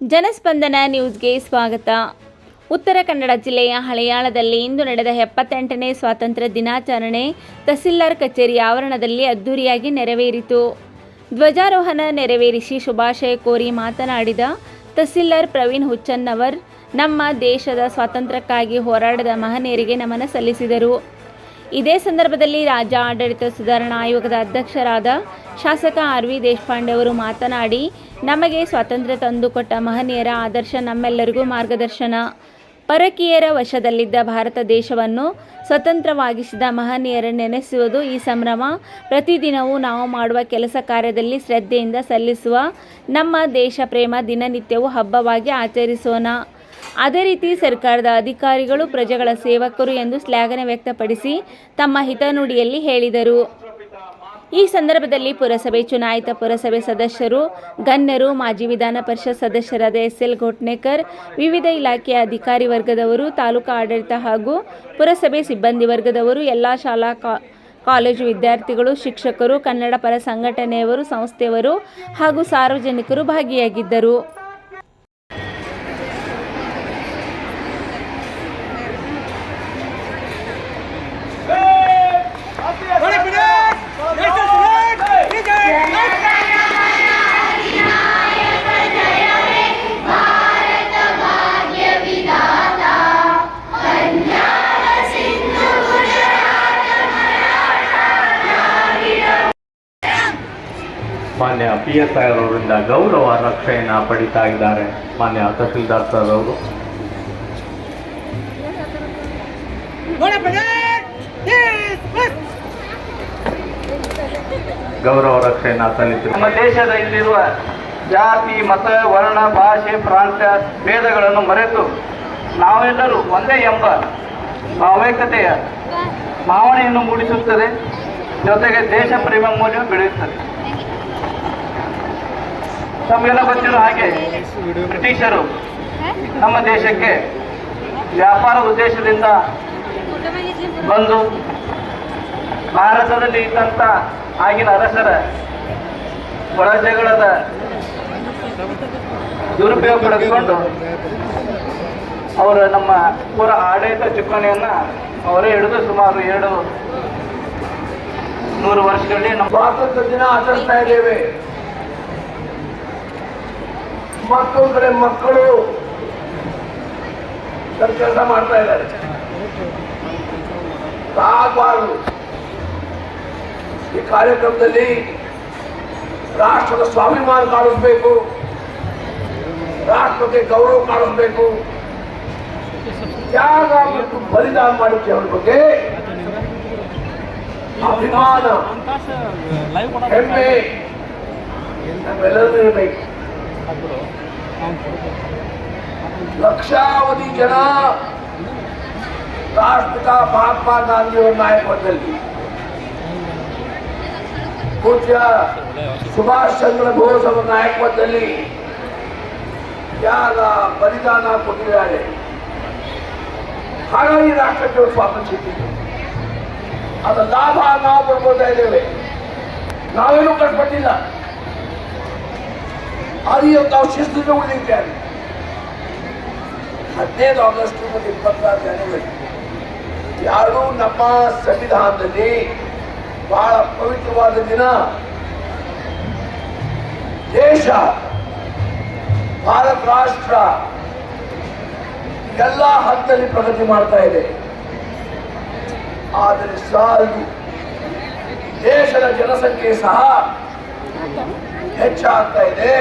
ಜನಸ್ಪಂದನ ನ್ಯೂಸ್ಗೆ ಸ್ವಾಗತ. ಉತ್ತರ ಕನ್ನಡ ಜಿಲ್ಲೆಯ ಹಳೆಯಾಳದಲ್ಲಿ ಇಂದು ನಡೆದ ಎಪ್ಪತ್ತೆಂಟನೇ ಸ್ವಾತಂತ್ರ್ಯ ದಿನಾಚರಣೆ ತಹಸೀಲ್ದಾರ್ ಕಚೇರಿ ಆವರಣದಲ್ಲಿ ಅದ್ದೂರಿಯಾಗಿ ನೆರವೇರಿತು. ಧ್ವಜಾರೋಹಣ ನೆರವೇರಿಸಿ ಶುಭಾಶಯ ಕೋರಿ ಮಾತನಾಡಿದ ತಹಸೀಲ್ದಾರ್ ಪ್ರವೀಣ್ ಹುಚ್ಚನ್ನವರ್, ನಮ್ಮ ದೇಶದ ಸ್ವಾತಂತ್ರ್ಯಕ್ಕಾಗಿ ಹೋರಾಡದ ಮಹನೀಯರಿಗೆ ನಮನ ಸಲ್ಲಿಸಿದರು. ಇದೇ ಸಂದರ್ಭದಲ್ಲಿ ರಾಜ್ಯ ಆಡಳಿತ ಸುಧಾರಣಾ ಆಯೋಗದ ಅಧ್ಯಕ್ಷರಾದ ಶಾಸಕ ಆರ್ ವಿ ದೇಶಪಾಂಡೆ ಅವರು ಮಾತನಾಡಿ, ನಮಗೆ ಸ್ವಾತಂತ್ರ್ಯ ತಂದುಕೊಟ್ಟ ಮಹನೀಯರ ಆದರ್ಶ ನಮ್ಮೆಲ್ಲರಿಗೂ ಮಾರ್ಗದರ್ಶನ. ಪರಕೀಯರ ವಶದಲ್ಲಿದ್ದ ಭಾರತ ದೇಶವನ್ನು ಸ್ವತಂತ್ರವಾಗಿಸಿದ ಮಹನೀಯರ ನೆನೆಸುವುದು ಈ ಸಂಭ್ರಮ. ಪ್ರತಿದಿನವೂ ನಾವು ಮಾಡುವ ಕೆಲಸ ಕಾರ್ಯದಲ್ಲಿ ಶ್ರದ್ಧೆಯಿಂದ ಸಲ್ಲಿಸುವ ನಮ್ಮ ದೇಶ ಪ್ರೇಮ ದಿನನಿತ್ಯವೂ ಹಬ್ಬವಾಗಿ ಆಚರಿಸೋಣ. ಅದೇ ರೀತಿ ಸರ್ಕಾರದ ಅಧಿಕಾರಿಗಳು, ಪ್ರಜೆಗಳ ಸೇವಕರು ಎಂದು ಶ್ಲಾಘನೆ ವ್ಯಕ್ತಪಡಿಸಿ ತಮ್ಮ ಹಿತನುಡಿಯಲ್ಲಿ ಹೇಳಿದರು. ಈ ಸಂದರ್ಭದಲ್ಲಿ ಪುರಸಭೆ ಚುನಾಯಿತ ಪುರಸಭೆ ಸದಸ್ಯರು, ಗಣ್ಯರು, ಮಾಜಿ ವಿಧಾನ ಪರಿಷತ್ ಸದಸ್ಯರಾದ ಎಸ್ ಎಲ್ ಘೋಟ್ನೇಕರ್ ವಿವಿಧ ಇಲಾಖೆಯ ಅಧಿಕಾರಿ ವರ್ಗದವರು, ತಾಲೂಕು ಆಡಳಿತ ಹಾಗೂ ಪುರಸಭೆ ಸಿಬ್ಬಂದಿ ವರ್ಗದವರು, ಎಲ್ಲ ಶಾಲಾ ಕಾಲೇಜು ವಿದ್ಯಾರ್ಥಿಗಳು, ಶಿಕ್ಷಕರು, ಕನ್ನಡ ಪರ ಸಂಘಟನೆಯವರು, ಸಂಸ್ಥೆಯವರು ಹಾಗೂ ಸಾರ್ವಜನಿಕರು ಭಾಗಿಯಾಗಿದ್ದರು. ಮಾನ್ಯ ಪಿ ಎಸ್ ಐ ಅವರಿಂದ ಗೌರವ ರಕ್ಷೆಯನ್ನು ಪಡಿತಾ ಇದ್ದಾರೆ ಮಾನ್ಯ ತಹಸೀಲ್ದಾರ್ ಸರ್ ಅವರು. ಗೌರವ ರಕ್ಷೆಯನ್ನು ನಮ್ಮ ದೇಶದಲ್ಲಿರುವ ಜಾತಿ, ಮತ, ವರ್ಣ, ಭಾಷೆ, ಪ್ರಾಂತ್ಯ ಭೇದಗಳನ್ನು ಮರೆತು ನಾವೆಲ್ಲರೂ ಒಂದೇ ಎಂಬ ಭಾವೈಕ್ಯತೆಯ ಭಾವನೆಯನ್ನು ಮೂಡಿಸುತ್ತದೆ. ಜೊತೆಗೆ ದೇಶ ಪ್ರೇಮ ಮೌಲ್ಯ ಬೆಳೆಯುತ್ತದೆ. ತಮಗೆಲ್ಲ ಗೊತ್ತಿರೋ ಹಾಗೆ ಬ್ರಿಟಿಷರು ನಮ್ಮ ದೇಶಕ್ಕೆ ವ್ಯಾಪಾರ ಉದ್ದೇಶದಿಂದ ಬಂದು ಭಾರತದಲ್ಲಿ ಇದ್ದಂಥ ಆಗಿನ ಅರಸರ ಪ್ರಜೆಗಳದ ಜಗಳದ ದುರುಪಯೋಗ ಪಡೆದುಕೊಂಡು ಅವರು ನಮ್ಮ ಪೂರ ಆಡಳಿತ ಚುಕ್ಕಣೆಯನ್ನು ಅವರೇ ಹಿಡಿದು ಸುಮಾರು ಎರಡು ನೂರು ವರ್ಷಗಳಲ್ಲಿ ನಮ್ಮ ಭಾರತದ ದಿನ ಆಚರಿಸ್ತಾ ಇದ್ದೇವೆ. ಮಕ್ಕಳ ಕಡೆ ಮಕ್ಕಳು ಕೆಲಸ ಮಾಡ್ತಾ ಇದ್ದಾರೆ. ಆಗಬಾರದು ಈ ಕಾರ್ಯಕ್ರಮದಲ್ಲಿ ರಾಷ್ಟ್ರದ ಸ್ವಾಭಿಮಾನ ಕಾಣಿಸ್ಬೇಕು. ರಾಷ್ಟ್ರಕ್ಕೆ ಗೌರವ ಕಾಣಿಸ್ಬೇಕು. ತ್ಯಾಗ ಮತ್ತು ಬಲಿದಾನ ಮಾಡಿಕೆ ಅವ್ರ ಬಗ್ಗೆ ಅಭಿಮಾನ. ಹೆಮ್ಮೆ. ನಮ್ಮೆಲ್ಲರಿಗೂ ಇರಬೇಕು ಲಕ್ಷಾವಧಿ ಜನ ರಾಷ್ಟ್ರಪಿತ ಮಹಾತ್ಮ ಗಾಂಧಿಯವರ ನಾಯಕತ್ವದಲ್ಲಿ. ಪೂಜ್ಯ ಸುಭಾಷ್ ಚಂದ್ರ ಬೋಸ್ ಅವರ ನಾಯಕತ್ವದಲ್ಲಿ ಯಾರ ಬಲಿದಾನ ಕೊಟ್ಟಿದ್ದಾರೆ. ಹಾಗಾಗಿ ರಾಷ್ಟ್ರಕ್ಕೆ ಸ್ವಾತಂತ್ರ್ಯ ಸಿಕ್ಕಿದೆ ಅದರ ಲಾಭ ನಾವು ಪಡ್ಕೊಳ್ತಾ ಇದ್ದೇವೆ. ನಾವೇನು ಕಷ್ಟಪಟ್ಟಿಲ್ಲ ಅದು ನಾವು ಶಿಸ್ತಿಗೆ ಉಳಿದಿದ್ದೇವೆ ಹದಿನೈದು ಆಗಸ್ಟ್ ಇಪ್ಪತ್ತಾರು ಜನವರಿ ಯಾರು ನಮ್ಮ ಸಂವಿಧಾನದಲ್ಲಿ ಬಹಳ ಪವಿತ್ರವಾದ ದಿನ ದೇಶ ಭಾರತ ರಾಷ್ಟ್ರ ಎಲ್ಲ ಹಂತದಲ್ಲಿ ಪ್ರಗತಿ ಮಾಡ್ತಾ ಇದೆ ಆದರೆ ಸಾಲು ದೇಶದ ಜನಸಂಖ್ಯೆ ಸಹ ಹೆಚ್ಚಾಗ್ತಾ ಇದೆ